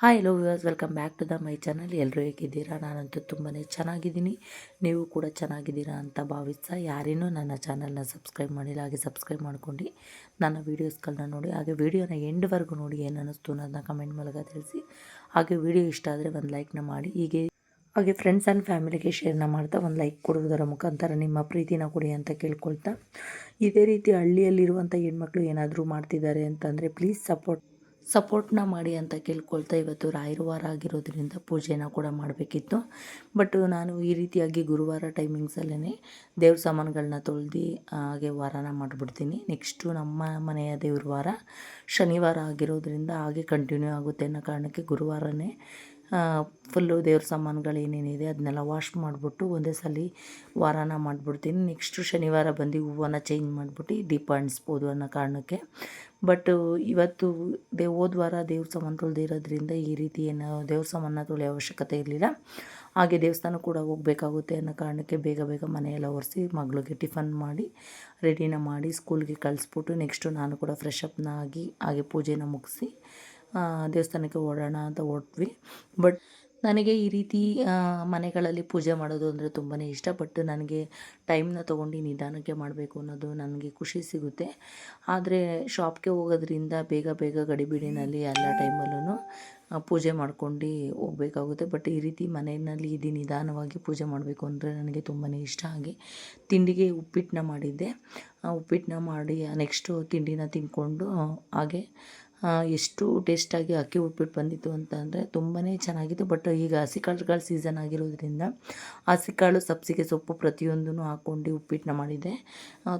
Hi hello viewers welcome back to the my channel ಎಲ್ಲರೂ ಹೇಗಿದ್ದೀರಾ? ನಾನಂತೂ ತುಂಬಾ ಚೆನ್ನಾಗಿದ್ದೀನಿ. ನೀವು ಕೂಡ ಚೆನ್ನಾಗಿದ್ದೀರಾ ಅಂತ ಭಾವಿಸ್ತಾ ಯಾರೇನೂ ನನ್ನ ಚಾನಲ್ನ ಸಬ್ಸ್ಕ್ರೈಬ್ ಮಾಡಿಲ್ಲ, ಹಾಗೆ ಸಬ್ಸ್ಕ್ರೈಬ್ ಮಾಡ್ಕೊಂಡು ನನ್ನ ವೀಡಿಯೋಸ್ಗಳನ್ನ ನೋಡಿ, ಹಾಗೆ ವೀಡಿಯೋನ ಎಂಡ್ವರೆಗೂ ನೋಡಿ ಏನು ಅನ್ನಿಸ್ತು ಅನ್ನೋದನ್ನ ಕಮೆಂಟ್ ಮೂಲಕ ತಿಳಿಸಿ. ಹಾಗೆ ವೀಡಿಯೋ ಇಷ್ಟ ಆದರೆ ಒಂದು ಲೈಕ್ನ ಮಾಡಿ. ಹೀಗೆ ಹಾಗೆ ಫ್ರೆಂಡ್ಸ್ ಆ್ಯಂಡ್ ಫ್ಯಾಮಿಲಿಗೆ ಶೇರ್ನ ಮಾಡ್ತಾ ಒಂದು ಲೈಕ್ ಕೊಡುವುದರ ಮುಖಾಂತರ ನಿಮ್ಮ ಪ್ರೀತಿನ ಕೊಡಿ ಅಂತ ಕೇಳ್ಕೊಳ್ತಾ. ಇದೇ ರೀತಿ ಹಳ್ಳಿಯಲ್ಲಿರುವಂಥ ಹೆಣ್ಮಕ್ಳು ಏನಾದರೂ ಮಾಡ್ತಿದ್ದಾರೆ ಅಂತಂದರೆ ಪ್ಲೀಸ್ ಸಪೋರ್ಟ್ ಸಪೋರ್ಟ್ನ ಮಾಡಿ ಅಂತ ಕೇಳ್ಕೊಳ್ತಾ ಇವತ್ತು ರಾಯರ ವಾರ ಆಗಿರೋದ್ರಿಂದ ಪೂಜೆನ ಕೂಡ ಮಾಡಬೇಕಿತ್ತು. ಬಟ್ ನಾನು ಈ ರೀತಿಯಾಗಿ ಗುರುವಾರ ಟೈಮಿಂಗ್ಸಲ್ಲೇ ದೇವ್ರ ಸಾಮಾನುಗಳನ್ನ ತೊಳೆದು, ಹಾಗೆ ವಾರನ ಮಾಡಿಬಿಡ್ತೀನಿ. ನೆಕ್ಸ್ಟು ನಮ್ಮ ಮನೆಯ ದೇವ್ರ ವಾರ ಶನಿವಾರ ಆಗಿರೋದ್ರಿಂದ ಹಾಗೆ ಕಂಟಿನ್ಯೂ ಆಗುತ್ತೆ ಅನ್ನೋ ಕಾರಣಕ್ಕೆ ಗುರುವಾರನೇ ಫುಲ್ಲು ದೇವ್ರ ಸಾಮಾನುಗಳು ಏನೇನಿದೆ ಅದನ್ನೆಲ್ಲ ವಾಶ್ ಮಾಡಿಬಿಟ್ಟು ಒಂದೇ ಸಲ ವಾರನ ಮಾಡಿಬಿಡ್ತೀನಿ. ನೆಕ್ಸ್ಟು ಶನಿವಾರ ಬಂದು ಹೂವನ್ನು ಚೇಂಜ್ ಮಾಡಿಬಿಟ್ಟು ದೀಪ ಅಂಟಿಸ್ಬೋದು ಅನ್ನೋ ಕಾರಣಕ್ಕೆ ಬಟ್ ಇವತ್ತು ದೇ ಹೋದ್ವಾರ ದೇವ್ರ ಸಾಮಾನು ತೊಳೆದಿರೋದ್ರಿಂದ ಈ ರೀತಿ ಏನು ದೇವ್ರ ಸಾಮಾನ ತೊಳೆಯೋ ಅವಶ್ಯಕತೆ ಇರಲಿಲ್ಲ. ಹಾಗೆ ದೇವಸ್ಥಾನ ಕೂಡ ಹೋಗಬೇಕಾಗುತ್ತೆ ಅನ್ನೋ ಕಾರಣಕ್ಕೆ ಬೇಗ ಬೇಗ ಮನೆಯೆಲ್ಲ ಒರೆಸಿ ಮಗಳಿಗೆ ಟಿಫನ್ ಮಾಡಿ, ರೆಡಿನ ಮಾಡಿ ಸ್ಕೂಲ್ಗೆ ಕಳಿಸ್ಬಿಟ್ಟು ನೆಕ್ಸ್ಟು ನಾನು ಕೂಡ ಫ್ರೆಶ್ ಅಪ್ನ ಆಗಿ ಹಾಗೆ ಪೂಜೆನ ಮುಗಿಸಿ ದೇವಸ್ಥಾನಕ್ಕೆ ಓಡೋಣ ಅಂತ ಹೊರಟ್ವಿ ಬಟ್ ನನಗೆ ಈ ರೀತಿ ಮನೆಗಳಲ್ಲಿ ಪೂಜೆ ಮಾಡೋದು ಅಂದರೆ ತುಂಬಾ ಇಷ್ಟ ಬಟ್ ನನಗೆ ಟೈಮ್ನ ತೊಗೊಂಡು ನಿಧಾನಕ್ಕೆ ಮಾಡಬೇಕು ಅನ್ನೋದು ನನಗೆ ಖುಷಿ ಸಿಗುತ್ತೆ. ಆದರೆ ಶಾಪ್ಗೆ ಹೋಗೋದ್ರಿಂದ ಬೇಗ ಬೇಗ ಗಡಿಬಿಡಿನಲ್ಲಿ ಎಲ್ಲ ಟೈಮಲ್ಲೂ ಪೂಜೆ ಮಾಡ್ಕೊಂಡು ಹೋಗಬೇಕಾಗುತ್ತೆ. ಬಟ್ ಈ ರೀತಿ ಮನೆಯಲ್ಲಿ ಇದು ನಿಧಾನವಾಗಿ ಪೂಜೆ ಮಾಡಬೇಕು ಅಂದರೆ ನನಗೆ ತುಂಬಾ ಇಷ್ಟ. ಆಗಿ ತಿಂಡಿಗೆ ಉಪ್ಪಿಟ್ಟನ್ನ ಮಾಡಿದ್ದೆ. ಉಪ್ಪಿಟ್ಟನ್ನ ಮಾಡಿ ನೆಕ್ಸ್ಟು ತಿಂಡಿನ ತಿಂದ್ಕೊಂಡು ಹಾಗೆ ಎಷ್ಟು ಟೇಸ್ಟಾಗಿ ಅಕ್ಕಿ ಉಪ್ಪಿಟ್ಟು ಬಂದಿತ್ತು ಅಂತ ಅಂದರೆ ತುಂಬಾ ಚೆನ್ನಾಗಿತ್ತು. ಬಟ್ ಈಗ ಹಸಿಕಾಳುಗಳ ಸೀಸನ್ ಆಗಿರೋದ್ರಿಂದ ಹಸಿಕಾಳು ಸಬ್ಸಿಗೆ ಸೊಪ್ಪು ಪ್ರತಿಯೊಂದೂ ಹಾಕ್ಕೊಂಡು ಉಪ್ಪಿಟ್ಟನ್ನ ಮಾಡಿದೆ.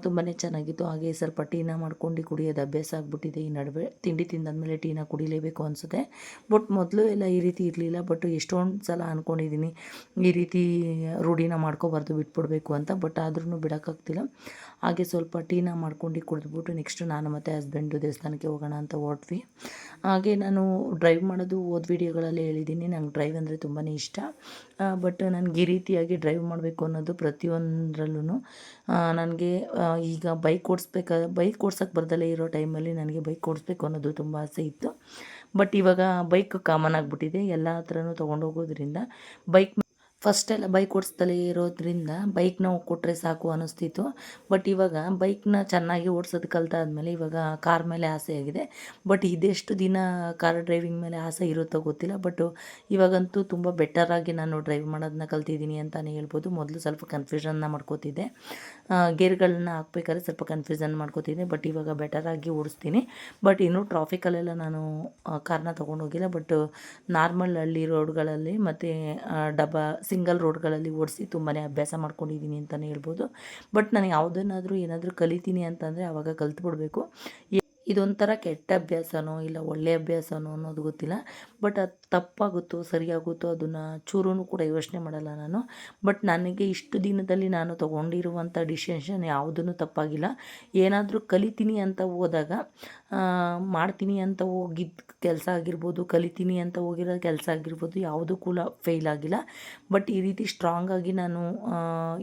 ತುಂಬಾ ಚೆನ್ನಾಗಿತ್ತು. ಹಾಗೆ ಸ್ವಲ್ಪ ಟೀನ ಮಾಡ್ಕೊಂಡು ಕುಡಿಯೋದು ಅಭ್ಯಾಸ ಆಗಿಬಿಟ್ಟಿದೆ ಈ ನಡುವೆ. ತಿಂಡಿ ತಿಂದಾದಮೇಲೆ ಟೀನ ಕುಡಿಲೇಬೇಕು ಅನಿಸುತ್ತೆ. ಬಟ್ ಮೊದಲು ಎಲ್ಲ ಈ ರೀತಿ ಇರಲಿಲ್ಲ. ಬಟ್ ಎಷ್ಟೊಂದು ಸಲ ಅಂದ್ಕೊಂಡಿದ್ದೀನಿ ಈ ರೀತಿ ರೂಢಿನ ಮಾಡ್ಕೋಬಾರ್ದು, ಬಿಟ್ಬಿಡ್ಬೇಕು ಅಂತ. ಬಟ್ ಆದ್ರೂ ಬಿಡೋಕ್ಕಾಗ್ತಿಲ್ಲ. ಹಾಗೆ ಸ್ವಲ್ಪ ಟೀನ ಮಾಡ್ಕೊಂಡು ಕುಡಿದ್ಬಿಟ್ಟು ನೆಕ್ಸ್ಟು ನಾನು ಮತ್ತು ಹಸ್ಬೆಂಡು ದೇವಸ್ಥಾನಕ್ಕೆ ಹೋಗೋಣ ಅಂತ ಹೊರಟ್ವಿ ಹಾಗೆ ನಾನು ಡ್ರೈವ್ ಮಾಡೋದು ಓದ್ ವೀಡಿಯೋಗಳಲ್ಲಿ ಹೇಳಿದ್ದೀನಿ ನಂಗೆ ಡ್ರೈವ್ ಅಂದರೆ ತುಂಬಾ ಇಷ್ಟ. ಬಟ್ ನನಗೆ ಈ ರೀತಿಯಾಗಿ ಡ್ರೈವ್ ಮಾಡಬೇಕು ಅನ್ನೋದು ಪ್ರತಿಯೊಂದರಲ್ಲೂ ನನಗೆ ಈಗ ಬೈಕ್ ಓಡಿಸ್ಬೇಕಾದ ಬೈಕ್ ಓಡ್ಸೋಕ್ಕೆ ಬರ್ದಲೇ ಇರೋ ಟೈಮಲ್ಲಿ ನನಗೆ ಬೈಕ್ ಓಡಿಸ್ಬೇಕು ಅನ್ನೋದು ತುಂಬ ಆಸೆ ಇತ್ತು. ಬಟ್ ಇವಾಗ ಬೈಕ್ ಕಾಮನ್ ಆಗಿಬಿಟ್ಟಿದೆ. ಎಲ್ಲ ಹತ್ರನೂ ತೊಗೊಂಡೋಗೋದ್ರಿಂದ ಬೈಕ್ ಫಸ್ಟೆಲ್ಲ ಬೈಕ್ ಓಡಿಸ್ದಲೇ ಇರೋದ್ರಿಂದ ಬೈಕ್ನ ಕೊಟ್ಟರೆ ಸಾಕು ಅನ್ನಿಸ್ತಿತ್ತು ಬಟ್ ಇವಾಗ ಬೈಕ್ನ ಚೆನ್ನಾಗಿ ಓಡ್ಸೋದು ಕಲಿತಾದ್ಮೇಲೆ ಇವಾಗ ಕಾರ್ ಮೇಲೆ ಆಸೆ ಆಗಿದೆ. ಬಟ್ ಇದೆಷ್ಟು ದಿನ ಕಾರ್ ಡ್ರೈವಿಂಗ್ ಮೇಲೆ ಆಸೆ ಇರುತ್ತೋ ಗೊತ್ತಿಲ್ಲ. ಬಟ್ ಇವಾಗಂತೂ ತುಂಬ ಬೆಟರಾಗಿ ನಾನು ಡ್ರೈವ್ ಮಾಡೋದನ್ನ ಕಲ್ತಿದ್ದೀನಿ ಅಂತಲೇ ಹೇಳ್ಬೋದು. ಮೊದಲು ಸ್ವಲ್ಪ ಕನ್ಫ್ಯೂಷನ್ನ ಮಾಡ್ಕೋತಿದ್ದೆ. ಗೇರ್ಗಳನ್ನ ಹಾಕ್ಬೇಕಾದ್ರೆ ಸ್ವಲ್ಪ ಕನ್ಫ್ಯೂಷನ್ ಮಾಡ್ಕೋತಿದ್ದೆ. ಬಟ್ ಇವಾಗ ಬೆಟರಾಗಿ ಓಡಿಸ್ತೀನಿ. ಬಟ್ ಇನ್ನೂ ಟ್ರಾಫಿಕಲ್ಲೆಲ್ಲ ನಾನು ಕಾರ್ನ ತೊಗೊಂಡೋಗಿಲ್ಲ ಬಟ್ ನಾರ್ಮಲ್ ಹಳ್ಳಿ ರೋಡ್ಗಳಲ್ಲಿ ಮತ್ತು ಡಬ್ಬ ಸಿಂಗಲ್ ರೋಡ್ಗಳಲ್ಲಿ ಓಡಿಸಿ ತುಂಬಾ ಅಭ್ಯಾಸ ಮಾಡ್ಕೊಂಡಿದ್ದೀನಿ ಅಂತಲೇ ಹೇಳ್ಬೋದು. ಬಟ್ ನಾನು ಯಾವುದನ್ನಾದರೂ ಏನಾದರೂ ಕಲಿತೀನಿ ಅಂತಂದರೆ ಆವಾಗ ಕಲ್ತ್ಬಿಡ್ಬೇಕು. ಇದೊಂಥರ ಕೆಟ್ಟ ಅಭ್ಯಾಸನೋ ಇಲ್ಲ ಒಳ್ಳೆಯ ಅಭ್ಯಾಸನೋ ಅನ್ನೋದು ಗೊತ್ತಿಲ್ಲ. ಬಟ್ ಅದು ತಪ್ಪಾಗುತ್ತೋ, ಸರಿಯಾಗುತ್ತೋ ಅದನ್ನು ಚೂರೂ ಕೂಡ ಯೋಚನೆ ಮಾಡಲ್ಲ ನಾನು. ಬಟ್ ನನಗೆ ಇಷ್ಟು ದಿನದಲ್ಲಿ ನಾನು ತೊಗೊಂಡಿರುವಂಥ ಡಿಸಿಷನ್ ಯಾವುದನ್ನು ತಪ್ಪಾಗಿಲ್ಲ. ಏನಾದರೂ ಕಲಿತೀನಿ ಅಂತ ಹೋದಾಗ ಮಾಡ್ತೀನಿ ಅಂತ ಹೋಗಿದ್ದ ಕೆಲಸ ಆಗಿರ್ಬೋದು, ಕಲಿತೀನಿ ಅಂತ ಹೋಗಿರೋ ಕೆಲಸ ಆಗಿರ್ಬೋದು, ಯಾವುದೂ ಕೂಡ ಫೇಲ್ ಆಗಿಲ್ಲ. ಬಟ್ ಈ ರೀತಿ ಸ್ಟ್ರಾಂಗಾಗಿ ನಾನು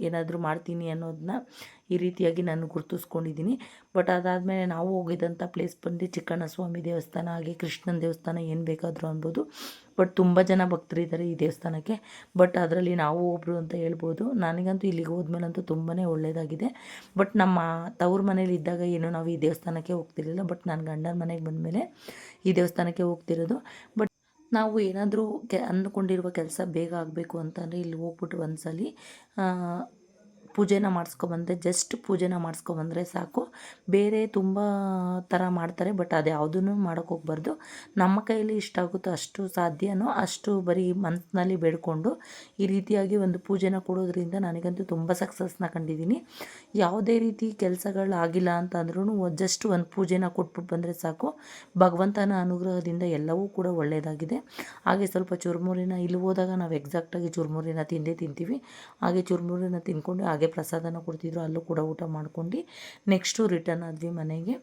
ಏನಾದರೂ ಮಾಡ್ತೀನಿ ಅನ್ನೋದನ್ನ ಈ ರೀತಿಯಾಗಿ ನಾನು ಗುರುತಿಸ್ಕೊಂಡಿದ್ದೀನಿ. ಬಟ್ ಅದಾದಮೇಲೆ ನಾವು ಹೋಗಿದ್ದಂಥ ಪ್ಲೇಸ್ ಬಂದು ಚಿಕ್ಕಣ್ಣ ಸ್ವಾಮಿ ದೇವಸ್ಥಾನ, ಹಾಗೆ ಕೃಷ್ಣನ ದೇವಸ್ಥಾನ ಏನು ಬೇಕಾದರೂ ಅನ್ಬೋದು. ಬಟ್ ತುಂಬ ಜನ ಭಕ್ತರಿದ್ದಾರೆ ಈ ದೇವಸ್ಥಾನಕ್ಕೆ. ಬಟ್ ಅದರಲ್ಲಿ ನಾವು ಒಬ್ಬರು ಅಂತ ಹೇಳ್ಬೋದು. ನನಗಂತೂ ಇಲ್ಲಿಗೆ ಹೋದ್ಮೇಲಂತೂ ತುಂಬಾ ಒಳ್ಳೆಯದಾಗಿದೆ ಬಟ್ ನಮ್ಮ ತವ್ರ ಮನೇಲಿ ಇದ್ದಾಗ ಏನು ನಾವು ಈ ದೇವಸ್ಥಾನಕ್ಕೆ ಹೋಗ್ತಿರಲಿಲ್ಲ. ಬಟ್ ನಾನು ಗಂಡನ ಮನೆಗೆ ಬಂದಮೇಲೆ ಈ ದೇವಸ್ಥಾನಕ್ಕೆ ಹೋಗ್ತಿರೋದು. ಬಟ್ ನಾವು ಏನಾದರೂ ಕೆ ಅಂದ್ಕೊಂಡಿರುವ ಕೆಲಸ ಬೇಗ ಆಗಬೇಕು ಅಂತಂದರೆ ಇಲ್ಲಿ ಹೋಗ್ಬಿಟ್ಟು ಒಂದ್ಸಲಿ ಪೂಜೆನ ಮಾಡಿಸ್ಕೊಬಂದ್ರೆ ಜಸ್ಟ್ ಪೂಜೆನ ಮಾಡಿಸ್ಕೊಬಂದ್ರೆ ಸಾಕು. ಬೇರೆ ತುಂಬ ಥರ ಮಾಡ್ತಾರೆ ಬಟ್ ಅದು ಯಾವುದೂ ಮಾಡೋಕ್ಕೆ ಹೋಗ್ಬಾರ್ದು. ನಮ್ಮ ಕೈಯಲ್ಲಿ ಇಷ್ಟಾಗುತ್ತೋ ಅಷ್ಟು ಸಾಧ್ಯನೋ, ಅಷ್ಟು ಬರೀ ಮಂತ್ನಲ್ಲಿ ಬೇಡ್ಕೊಂಡು ಈ ರೀತಿಯಾಗಿ ಒಂದು ಪೂಜೆನ ಕೊಡೋದ್ರಿಂದ ನನಗಂತೂ ತುಂಬ ಸಕ್ಸಸ್ನ ಕಂಡಿದ್ದೀನಿ. ಯಾವುದೇ ರೀತಿ ಕೆಲಸಗಳಾಗಿಲ್ಲ ಅಂತಂದ್ರೂ ಜಸ್ಟ್ ಒಂದು ಪೂಜೆನ ಕೊಟ್ಬಿಟ್ಟು ಬಂದರೆ ಸಾಕು. ಭಗವಂತನ ಅನುಗ್ರಹದಿಂದ ಎಲ್ಲವೂ ಕೂಡ ಒಳ್ಳೆಯದಾಗಿದೆ ಹಾಗೆ ಸ್ವಲ್ಪ ಚುರುಮುರಿನ, ಇಲ್ಲಿ ಹೋದಾಗ ನಾವು ಎಕ್ಸಾಕ್ಟಾಗಿ ಚುರುಮುರಿನ ತಿಂದೇ ತಿಂತೀವಿ. ಹಾಗೆ ಚುರುಮುರಿನ ತಿನ್ಕೊಂಡು ಹಾಗೆ ಪ್ರಸಾದನ ಕೊಡ್ತಿದ್ರು, ಅಲ್ಲೂ ಕೂಡ ಊಟ ಮಾಡ್ಕೊಂಡು ನೆಕ್ಸ್ಟು ರಿಟರ್ನ್ ಆದ್ವಿ ಮನೆಗೆ.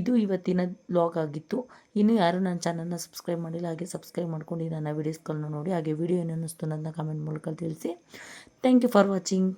ಇದು ಇವತ್ತಿನ ಲಾಗ್ ಆಗಿತ್ತು. ಇನ್ನು ಯಾರು ನನ್ನ ಚಾನಲ್ನ ಸಬ್ಸ್ಕ್ರೈಬ್ ಮಾಡಿಲ್ಲ, ಹಾಗೆ ಸಬ್ಸ್ಕ್ರೈಬ್ ಮಾಡ್ಕೊಂಡು ನನ್ನ ವೀಡಿಯೋಸ್ಗಳನ್ನ ನೋಡಿ, ಹಾಗೆ ವೀಡಿಯೋ ಏನು ಅನ್ನಿಸ್ತು ನನ್ನ ಕಮೆಂಟ್ ಮೂಲಕ ತಿಳಿಸಿ. Thank you for watching